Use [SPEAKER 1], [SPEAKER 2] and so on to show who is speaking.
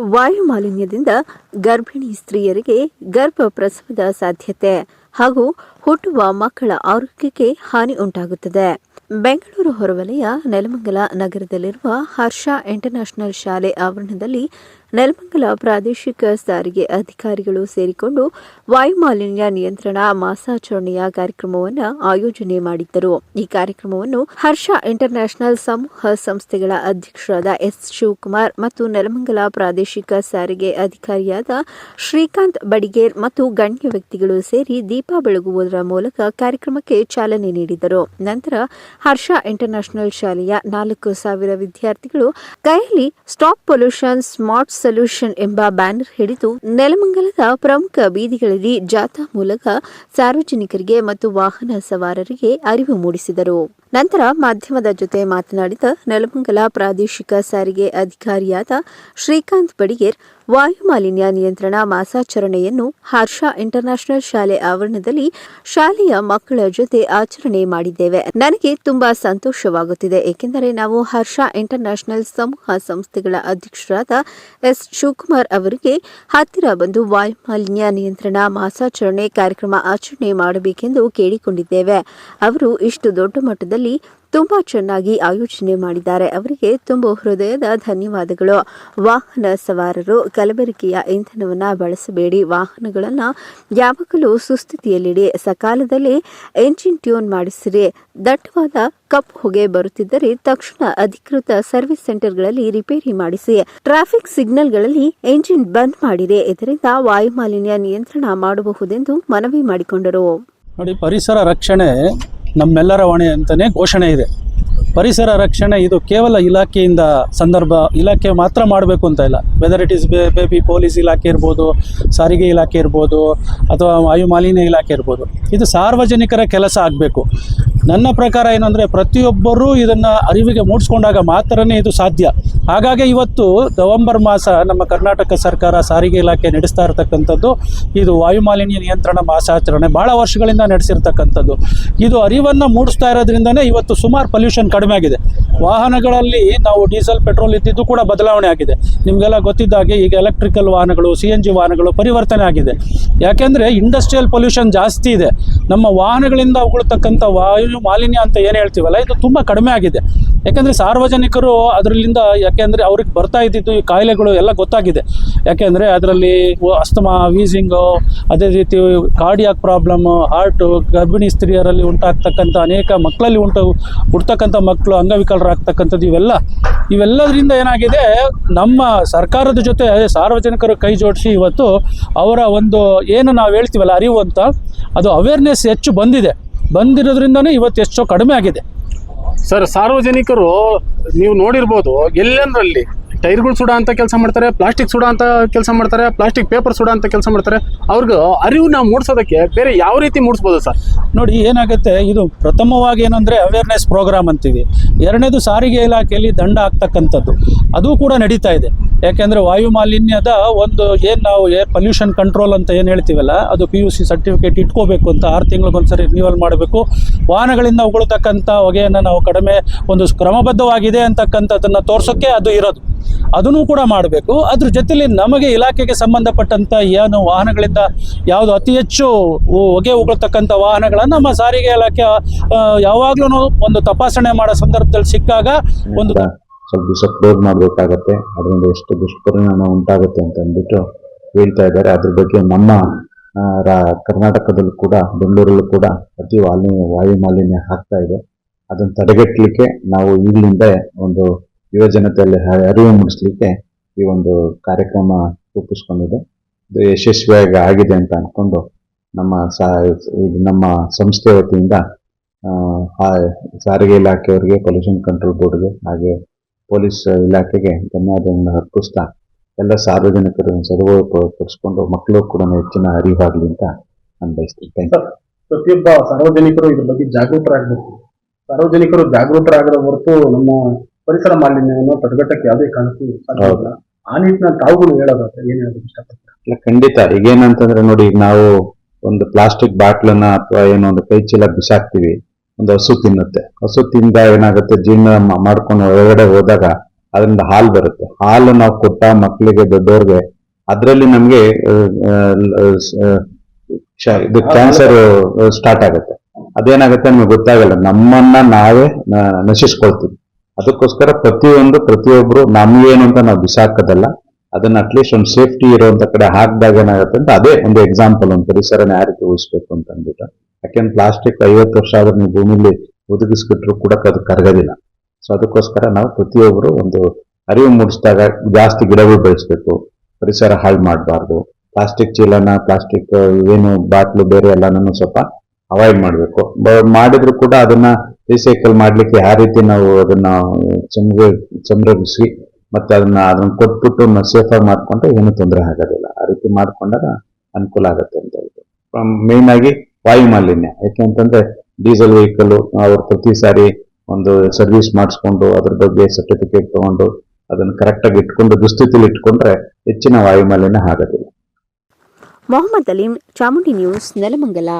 [SPEAKER 1] ವಾಯು ಮಾಲಿನ್ಯದಿಂದ ಗರ್ಭಿಣಿ ಸ್ತ್ರೀಯರಿಗೆ ಗರ್ಭ ಪ್ರಸವದ ಸಾಧ್ಯತೆ ಹಾಗೂ ಹುಟ್ಟುವ ಮಕ್ಕಳ ಆರೋಗ್ಯಕ್ಕೆ ಹಾನಿ ಉಂಟಾಗುತ್ತದೆ. ಬೆಂಗಳೂರು ಹೊರವಲಯ ನೆಲಮಂಗಲ ನಗರದಲ್ಲಿರುವ ಹರ್ಷ ಇಂಟರ್ನ್ಯಾಷನಲ್ ಶಾಲೆ ಆವರಣದಲ್ಲಿ ನೆಲಮಂಗಲ ಪ್ರಾದೇಶಿಕ ಸಾರಿಗೆ ಅಧಿಕಾರಿಗಳು ಸೇರಿಕೊಂಡು ವಾಯುಮಾಲಿನ್ಯ ನಿಯಂತ್ರಣ ಮಾಸಾಚರಣೆಯ ಕಾರ್ಯಕ್ರಮವನ್ನು ಆಯೋಜನೆ ಮಾಡಿದ್ದರು. ಈ ಕಾರ್ಯಕ್ರಮವನ್ನು ಹರ್ಷ ಇಂಟರ್ನ್ಯಾಷನಲ್ ಸಮೂಹ ಸಂಸ್ಥೆಗಳ ಅಧ್ಯಕ್ಷರಾದ ಎಸ್ ಶಿವಕುಮಾರ್ ಮತ್ತು ನೆಲಮಂಗಲ ಪ್ರಾದೇಶಿಕ ಸಾರಿಗೆ ಅಧಿಕಾರಿಯಾದ ಶ್ರೀಕಾಂತ್ ಬಡಿಗೇರ್ ಮತ್ತು ಗಣ್ಯ ವ್ಯಕ್ತಿಗಳು ಸೇರಿ ದೀಪ ಬೆಳಗುವುದರ ಮೂಲಕ ಕಾರ್ಯಕ್ರಮಕ್ಕೆ ಚಾಲನೆ ನೀಡಿದರು. ನಂತರ ಹರ್ಷ ಇಂಟರ್ನ್ಯಾಷನಲ್ ಶಾಲೆಯ ನಾಲ್ಕು ಸಾವಿರ ವಿದ್ಯಾರ್ಥಿಗಳು ಕೈಯಲ್ಲಿ ಸ್ಟಾಪ್ ಪೊಲ್ಯೂಷನ್, ಸ್ಮಾರ್ಟ್ ಸೊಲ್ಯೂಷನ್ ಎಂಬ ಬ್ಯಾನರ್ ಹಿಡಿದು ನೆಲಮಂಗಲದ ಪ್ರಮುಖ ಬೀದಿಗಳಲ್ಲಿ ಜಾಥಾ ಮೂಲಕ ಸಾರ್ವಜನಿಕರಿಗೆ ಮತ್ತು ವಾಹನ ಸವಾರರಿಗೆ ಅರಿವು ಮೂಡಿಸಿದರು. ನಂತರ ಮಾಧ್ಯಮದ ಜೊತೆ ಮಾತನಾಡಿದ ನೆಲಮಂಗಲ ಪ್ರಾದೇಶಿಕ ಸಾರಿಗೆ ಅಧಿಕಾರಿಯಾದ ಶ್ರೀಕಾಂತ್ ಬಡಿಗೇರ್ ವಾಯು ಮಾಲಿನ್ಯ ನಿಯಂತ್ರಣ ಮಾಸಾಚರಣೆಯನ್ನು ಹರ್ಷ ಇಂಟರ್ನ್ಯಾಷನಲ್ ಶಾಲೆ ಆವರಣದಲ್ಲಿ ಶಾಲೆಯ ಮಕ್ಕಳ ಜೊತೆ ಆಚರಣೆ ಮಾಡಿದ್ದೇವೆ. ನನಗೆ ತುಂಬಾ ಸಂತೋಷವಾಗುತ್ತಿದೆ. ಏಕೆಂದರೆ ನಾವು ಹರ್ಷ ಇಂಟರ್ನ್ಯಾಷನಲ್ ಸಮೂಹ ಸಂಸ್ಥೆಗಳ ಅಧ್ಯಕ್ಷರಾದ ಎಸ್. ಶಿವಕುಮಾರ್ ಅವರಿಗೆ ಹತ್ತಿರ ಬಂದು ವಾಯು ಮಾಲಿನ್ಯ ನಿಯಂತ್ರಣ ಮಾಸಾಚರಣೆ ಕಾರ್ಯಕ್ರಮ ಆಚರಣೆ ಮಾಡಬೇಕೆಂದು ಕೇಳಿಕೊಂಡಿದ್ದೇವೆ. ಅವರು ಇಷ್ಟು ದೊಡ್ಡ ಮಟ್ಟದಲ್ಲಿ ತುಂಬಾ ಚೆನ್ನಾಗಿ ಆಯೋಜನೆ ಮಾಡಿದ್ದಾರೆ. ಅವರಿಗೆ ತುಂಬ ಹೃದಯದ ಧನ್ಯವಾದಗಳು. ವಾಹನ ಸವಾರರು, ಕಲಬೆರಕೆಯ ಇಂಧನವನ್ನು ಬಳಸಬೇಡಿ. ವಾಹನಗಳನ್ನು ಯಾವಾಗಲೂ ಸುಸ್ಥಿತಿಯಲ್ಲಿಡಿ. ಸಕಾಲದಲ್ಲಿ ಎಂಜಿನ್ ಟ್ಯೂನ್ ಮಾಡಿಸಿರಿ. ದಟ್ಟವಾದ ಕಪ್ಪು ಹೊಗೆ ಬರುತ್ತಿದ್ದರೆ ತಕ್ಷಣ ಅಧಿಕೃತ ಸರ್ವಿಸ್ ಸೆಂಟರ್ಗಳಲ್ಲಿ ರಿಪೇರಿ ಮಾಡಿಸಿ. ಟ್ರಾಫಿಕ್ ಸಿಗ್ನಲ್ಗಳಲ್ಲಿ ಎಂಜಿನ್ ಬಂದ್ ಮಾಡಿರಿ. ಇದರಿಂದ ವಾಯುಮಾಲಿನ್ಯ ನಿಯಂತ್ರಣ ಮಾಡಬಹುದೆಂದು ಮನವಿ ಮಾಡಿಕೊಂಡರು.
[SPEAKER 2] ನೋಡಿ, ಪರಿಸರ ರಕ್ಷಣೆ ನಮ್ಮೆಲ್ಲರ ಹೊಣೆ ಅಂತಲೇ ಘೋಷಣೆ ಇದೆ. ಪರಿಸರ ರಕ್ಷಣೆ ಇದು ಕೇವಲ ಇಲಾಖೆಯಿಂದ ಸಂದರ್ಭ, ಇಲಾಖೆ ಮಾತ್ರ ಮಾಡಬೇಕು ಅಂತ ಇಲ್ಲ. ವೆದರ್ ಇಟ್ ಈಸ್ ಬೇಬಿ ಪೊಲೀಸ್ ಇಲಾಖೆ ಇರ್ಬೋದು, ಸಾರಿಗೆ ಇಲಾಖೆ ಇರ್ಬೋದು, ಅಥವಾ ವಾಯುಮಾಲಿನ್ಯ ಇಲಾಖೆ ಇರ್ಬೋದು. ಇದು ಸಾರ್ವಜನಿಕರ ಕೆಲಸ ಆಗಬೇಕು. ನನ್ನ ಪ್ರಕಾರ ಏನಂದರೆ ಪ್ರತಿಯೊಬ್ಬರೂ ಇದನ್ನು ಅರಿವಿಗೆ ಮೂಡಿಸ್ಕೊಂಡಾಗ ಮಾತ್ರನೇ ಇದು ಸಾಧ್ಯ. ಹಾಗಾಗಿ ಇವತ್ತು ನವೆಂಬರ್ ಮಾಸ ನಮ್ಮ ಕರ್ನಾಟಕ ಸರ್ಕಾರ ಸಾರಿಗೆ ಇಲಾಖೆ ನಡೆಸ್ತಾ ಇರತಕ್ಕಂಥದ್ದು, ಇದು ವಾಯುಮಾಲಿನ್ಯ ನಿಯಂತ್ರಣ ಮಾಸಾಚರಣೆ ಭಾಳ ವರ್ಷಗಳಿಂದ ನಡೆಸಿರ್ತಕ್ಕಂಥದ್ದು. ಇದು ಅರಿವನ್ನು ಮೂಡಿಸ್ತಾ ಇರೋದ್ರಿಂದನೇ ಇವತ್ತು ಸುಮಾರು ಪೊಲ್ಯೂಷನ್ ಕಡಿಮೆ ಆಗಿದೆ. ವಾಹನಗಳಲ್ಲಿ ನಾವು ಡೀಸೆಲ್, ಪೆಟ್ರೋಲ್ ಇದ್ದಿದ್ದು ಕೂಡ ಬದಲಾವಣೆ ಆಗಿದೆ. ನಿಮಗೆಲ್ಲ ಗೊತ್ತಿದ್ದಾಗೆ ಈಗ ಎಲೆಕ್ಟ್ರಿಕಲ್ ವಾಹನಗಳು, ಸಿ ಎನ್ ಜಿ ವಾಹನಗಳು ಪರಿವರ್ತನೆ ಆಗಿದೆ. ಯಾಕೆಂದರೆ ಇಂಡಸ್ಟ್ರಿಯಲ್ ಪೊಲ್ಯೂಷನ್ ಜಾಸ್ತಿ ಇದೆ. ನಮ್ಮ ವಾಹನಗಳಿಂದ ಉಗುಳ್ತಕ್ಕಂಥ ವಾಯು ಮಾಲಿನ್ಯ ಅಂತ ಏನು ಹೇಳ್ತೀವಲ್ಲ, ಇದು ತುಂಬ ಕಡಿಮೆ ಆಗಿದೆ. ಯಾಕೆಂದರೆ ಸಾರ್ವಜನಿಕರು ಅದರಲ್ಲಿಂದ, ಯಾಕೆಂದರೆ ಅವ್ರಿಗೆ ಬರ್ತಾ ಇದ್ದಿದ್ದು ಈ ಕಾಯಿಲೆಗಳು ಎಲ್ಲ ಗೊತ್ತಾಗಿದೆ. ಯಾಕೆಂದರೆ ಅದರಲ್ಲಿ ಅಸ್ತಮಾ ವೀಸಿಂಗು ಅದೇ ರೀತಿ ಕಾರ್ಡಿಯಾಕ್ ಪ್ರಾಬ್ಲಮ್ಮು ಹಾರ್ಟು ಗರ್ಭಿಣಿ ಸ್ತ್ರೀಯರಲ್ಲಿ ಉಂಟಾಗ್ತಕ್ಕಂಥ ಅನೇಕ ಮಕ್ಕಳಲ್ಲಿ ಉಂಟು, ಹುಡ್ತಕ್ಕಂಥ ಮಕ್ಕಳು, ಅಂಗವಿಕಲರಾಗ್ತಕ್ಕಂಥದ್ದು ಇವೆಲ್ಲ. ಇವೆಲ್ಲದರಿಂದ ಏನಾಗಿದೆ, ನಮ್ಮ ಸರ್ಕಾರದ ಜೊತೆ ಸಾರ್ವಜನಿಕರು ಕೈ ಜೋಡಿಸಿ ಇವತ್ತು ಅವರ ಒಂದು ಏನು ನಾವು ಹೇಳ್ತೀವಲ್ಲ, ಅರಿವು ಅಂತ, ಅದು ಅವೇರ್ನೆಸ್ ಹೆಚ್ಚು ಬಂದಿದೆ. ಬಂದಿರೋದ್ರಿಂದನೇ ಇವತ್ತು ಎಷ್ಟೋ ಕಡಿಮೆ ಆಗಿದೆ.
[SPEAKER 3] ಸರ್ ಸಾರ್ವಜನಿಕರು ನೀವು ನೋಡಿರ್ಬೋದು ಎಲ್ಲೆಂದ್ರಲ್ಲಿ ಟೈರ್ಗಳು ಸುಡ ಅಂತ ಕೆಲಸ ಮಾಡ್ತಾರೆ ಪ್ಲಾಸ್ಟಿಕ್ ಸುಡ ಅಂತ ಕೆಲಸ ಮಾಡ್ತಾರೆ ಪ್ಲಾಸ್ಟಿಕ್ ಪೇಪರ್ ಸುಡ ಅಂತ ಕೆಲಸ ಮಾಡ್ತಾರೆ ಅವ್ರಿಗೆ ಅರಿವು ನಾವು ಮೂಡಿಸೋದಕ್ಕೆ ಬೇರೆ ಯಾವ ರೀತಿ ಮೂಡಿಸ್ಬೋದು ಸರ್?
[SPEAKER 2] ನೋಡಿ ಏನಾಗುತ್ತೆ ಇದು ಪ್ರಥಮವಾಗಿ ಏನಂದರೆ ಅವೇರ್ನೆಸ್ ಪ್ರೋಗ್ರಾಮ್ ಅಂತೀವಿ. ಎರಡನೇದು ಸಾರಿಗೆ ಇಲಾಖೆಯಲ್ಲಿ ದಂಡ ಆಗ್ತಕ್ಕಂಥದ್ದು ಅದು ಕೂಡ ನಡೀತಾ ಇದೆ. ಯಾಕೆಂದರೆ ವಾಯು ಮಾಲಿನ್ಯದ ಒಂದು ಏನು ನಾವು ಏರ್ ಪೊಲ್ಯೂಷನ್ ಕಂಟ್ರೋಲ್ ಅಂತ ಏನು ಹೇಳ್ತೀವಲ್ಲ, ಅದು ಪಿ ಯು ಸಿ ಸರ್ಟಿಫಿಕೇಟ್ ಇಟ್ಕೋಬೇಕು ಅಂತ ಆರು ತಿಂಗಳಿಗೊಂದ್ಸರಿ ರಿನ್ಯೂವಲ್ ಮಾಡಬೇಕು. ವಾಹನಗಳಿಂದ ಉಗುಳ್ತಕ್ಕಂಥ ಹೊಗೆಯನ್ನು ನಾವು ಕಡಿಮೆ ಒಂದು ಕ್ರಮಬದ್ಧವಾಗಿದೆ ಅಂತಕ್ಕಂಥದ್ದನ್ನು ತೋರ್ಸೋಕ್ಕೆ ಅದು ಇರೋದು. ಅದನ್ನು ಕೂಡ ಮಾಡಬೇಕು. ಅದ್ರ ಜೊತೆಲಿ ನಮಗೆ ಇಲಾಖೆಗೆ ಸಂಬಂಧಪಟ್ಟಂಥ ಏನು ವಾಹನಗಳಿಂದ ಯಾವುದು ಅತಿ ಹೆಚ್ಚು ಹೊಗೆ ಉಗುಳ್ತಕ್ಕಂಥ ವಾಹನಗಳನ್ನು ನಮ್ಮ ಸಾರಿಗೆ ಇಲಾಖೆ ಯಾವಾಗ್ಲೂ ಒಂದು ತಪಾಸಣೆ ಮಾಡೋ ಸಂದರ್ಭದಲ್ಲಿ ಸಿಕ್ಕಾಗ ಒಂದು
[SPEAKER 4] ಸ್ವಲ್ಪ ದಿವಸ ಕ್ಲೋಸ್ ಮಾಡಬೇಕಾಗತ್ತೆ. ಅದರಿಂದ ಎಷ್ಟು ದುಷ್ಪರಿಣಾಮ ಉಂಟಾಗುತ್ತೆ ಅಂತ ಅಂದ್ಬಿಟ್ಟು ಹೇಳ್ತಾ ಇದ್ದಾರೆ. ಅದ್ರ ಬಗ್ಗೆ ನಮ್ಮ ಕರ್ನಾಟಕದಲ್ಲೂ ಕೂಡ, ಬೆಂಗಳೂರಲ್ಲೂ ಕೂಡ ಅತಿ ವಾಲಿ ವಾಯು ಮಾಲಿನ್ಯ ಆಗ್ತಾ ಇದೆ. ಅದನ್ನು ತಡೆಗಟ್ಟಲಿಕ್ಕೆ ನಾವು ಈಗಲಿಂದ ಒಂದು ಯುವ ಜನತೆಯಲ್ಲಿ ಅರಿವು ಮೂಡಿಸ್ಲಿಕ್ಕೆ ಈ ಒಂದು ಕಾರ್ಯಕ್ರಮ ರೂಪಿಸ್ಕೊಂಡಿದೆ. ಇದು ಯಶಸ್ವಿಯಾಗಿ ಆಗಿದೆ ಅಂತ ಅಂದ್ಕೊಂಡು ನಮ್ಮ ಸಾ ನಮ್ಮ ಸಂಸ್ಥೆ ವತಿಯಿಂದ ಸಾರಿಗೆ ಇಲಾಖೆಯವರಿಗೆ ಪೊಲ್ಯೂಷನ್ ಕಂಟ್ರೋಲ್ ಬೋರ್ಡ್ಗೆ ಹಾಗೆ ಪೊಲೀಸ್ ಇಲಾಖೆಗೆ ಧನ್ಯವಾದವನ್ನು ಅರ್ಪಿಸ್ತಾ ಎಲ್ಲ ಸಾರ್ವಜನಿಕರು ಸದುಪಡಿಸ್ಕೊಂಡು ಮಕ್ಕಳು ಕೂಡ ಹೆಚ್ಚಿನ ಅರಿವಾಗಲಿ ಅಂತ ನಾನು ಬಯಸ್ತೀನಿ. ಥ್ಯಾಂಕ್ ಯು
[SPEAKER 3] ಪ್ರತಿಯೊಬ್ಬ ಸಾರ್ವಜನಿಕರು ಇದ್ರ ಬಗ್ಗೆ ಜಾಗೃತರಾಗಬೇಕು ಸಾರ್ವಜನಿಕರು ಜಾಗೃತರಾಗದ ಹೊರತು ನಮ್ಮ ಪರಿಸರ ಮಾಲಿನ್ಯವನ್ನು ತಡೆಗಟ್ಟಕ್ಕೆ ಯಾವುದೇ ಕಾರಣಕ್ಕೂ ಸಾಧ್ಯವಿಲ್ಲ ಆ ನಿಟ್ಟಿನಲ್ಲಿ ತಾವುಗಳು ಹೇಳೋದಾದ್ರೆ ಏನ್ ಹೇಳೋದು ಇಷ್ಟಪಡ್ತಾರೆ?
[SPEAKER 4] ಇಲ್ಲ ಖಂಡಿತ. ಈಗೇನಂತಂದ್ರೆ ನೋಡಿ ನಾವು ಒಂದು ಪ್ಲಾಸ್ಟಿಕ್ ಬಾಟ್ಲನ್ನ ಅಥವಾ ಏನೋ ಒಂದು ಕೈ ಚೀಲ ಬಿಸಾಕ್ತಿವಿ. ಒಂದು ಹಸು ತಿನ್ನುತ್ತೆ. ಹಸು ತಿಂದ ಏನಾಗುತ್ತೆ? ಜೀರ್ಣ ಮಾಡ್ಕೊಂಡು ಒಳಗಡೆ ಹೋದಾಗ ಅದರಿಂದ ಹಾಲು ಬರುತ್ತೆ. ಹಾಲು ನಾವು ಕೊಟ್ಟ ಮಕ್ಕಳಿಗೆ ದೊಡ್ಡವ್ರಿಗೆ ಅದರಲ್ಲಿ ನಮಗೆ ಇದು ಕ್ಯಾನ್ಸರ್ ಸ್ಟಾರ್ಟ್ ಆಗುತ್ತೆ. ಅದೇನಾಗುತ್ತೆ ನಮಗೆ ಗೊತ್ತಾಗಲ್ಲ. ನಮ್ಮನ್ನ ನಾವೇ ನಶಿಸ್ಕೊಳ್ತೀವಿ. ಅದಕ್ಕೋಸ್ಕರ ಪ್ರತಿಯೊಂದು, ಪ್ರತಿಯೊಬ್ರು ನಮ್ಗೇನು ಅಂತ ನಾವು ಬಿಸಾಕೋದಲ್ಲ, ಅದನ್ನ ಅಟ್ಲೀಸ್ಟ್ ಒಂದು ಸೇಫ್ಟಿ ಇರುವಂತ ಕಡೆ ಹಾಕಿದಾಗ ಏನಾಗುತ್ತೆ ಅಂತ ಅದೇ ಒಂದು ಎಕ್ಸಾಂಪಲ್ ಒಂದು ಪರಿಸರನ ಯಾರಿಗೆ ಉಳಿಸ್ಬೇಕು ಅಂತ ಅಂದ್ಬಿಟ್ಟು. ಯಾಕೆಂದ್ರೆ ಪ್ಲಾಸ್ಟಿಕ್ ಐವತ್ತು ವರ್ಷ ಆದ್ರೆ ನೀವು ಭೂಮಿಲಿ ಒದಗಿಸ್ಬಿಟ್ರು ಕೂಡ ಅದು ಕರಗೋದಿಲ್ಲ. ಸೊ ಅದಕ್ಕೋಸ್ಕರ ನಾವು ಪ್ರತಿಯೊಬ್ಬರು ಒಂದು ಅರಿವು ಮೂಡಿಸಿದಾಗ ಜಾಸ್ತಿ ಗಿಡಗಳು ಬೆಳೆಸ್ಬೇಕು, ಪರಿಸರ ಹಾಳು ಮಾಡಬಾರ್ದು ಪ್ಲಾಸ್ಟಿಕ್ ಚೀಲನ ಪ್ಲಾಸ್ಟಿಕ್ ಏನು ಬಾಟ್ಲು ಬೇರೆ ಎಲ್ಲನೂ ಸ್ವಲ್ಪ ಅವಾಯ್ಡ್ ಮಾಡಬೇಕು. ಮಾಡಿದ್ರು ಕೂಡ ಅದನ್ನ ರೀಸೈಕಲ್ ಮಾಡಲಿಕ್ಕೆ ಯಾವ ರೀತಿ ನಾವು ಅದನ್ನ ಸಂಗ್ರ ಸಂರಕ್ಷಿಸಿ ಮತ್ತೆ ಅದನ್ನ ಅದನ್ನ ಕೊಟ್ಬಿಟ್ಟು ಸೇಫಾಗಿ ಮಾಡ್ಕೊಂಡ್ರೆ ಏನು ತೊಂದರೆ ಆಗೋದಿಲ್ಲ. ಆ ರೀತಿ ಮಾಡ್ಕೊಂಡಾಗ ಅನುಕೂಲ ಆಗುತ್ತೆ ಅಂತ ಹೇಳಿದ್ರು ಮೇನ್ ಆಗಿ ವಾಯು ಮಾಲಿನ್ಯ ಯಾಕೆಂತಂದ್ರೆ ಡೀಸೆಲ್ ವೆಹಿಕಲ್, ಅವ್ರು ಪ್ರತಿ ಸಾರಿ ಒಂದು ಸರ್ವಿಸ್ ಮಾಡಿಸ್ಕೊಂಡು ಅದ್ರ ಬಗ್ಗೆ ಸರ್ಟಿಫಿಕೇಟ್ ತಗೊಂಡು ಅದನ್ನು ಕರೆಕ್ಟಾಗಿ ಇಟ್ಕೊಂಡು ದುಸ್ಥಿತಿಲಿ ಇಟ್ಕೊಂಡ್ರೆ ಹೆಚ್ಚಿನ ವಾಯು ಮಾಲಿನ್ಯ ಆಗೋದಿಲ್ಲ.
[SPEAKER 1] ಮೊಹಮ್ಮದ್ ಅಲೀಂ, ಚಾಮುಂಡಿ ನ್ಯೂಸ್, ನೆಲಮಂಗಲ.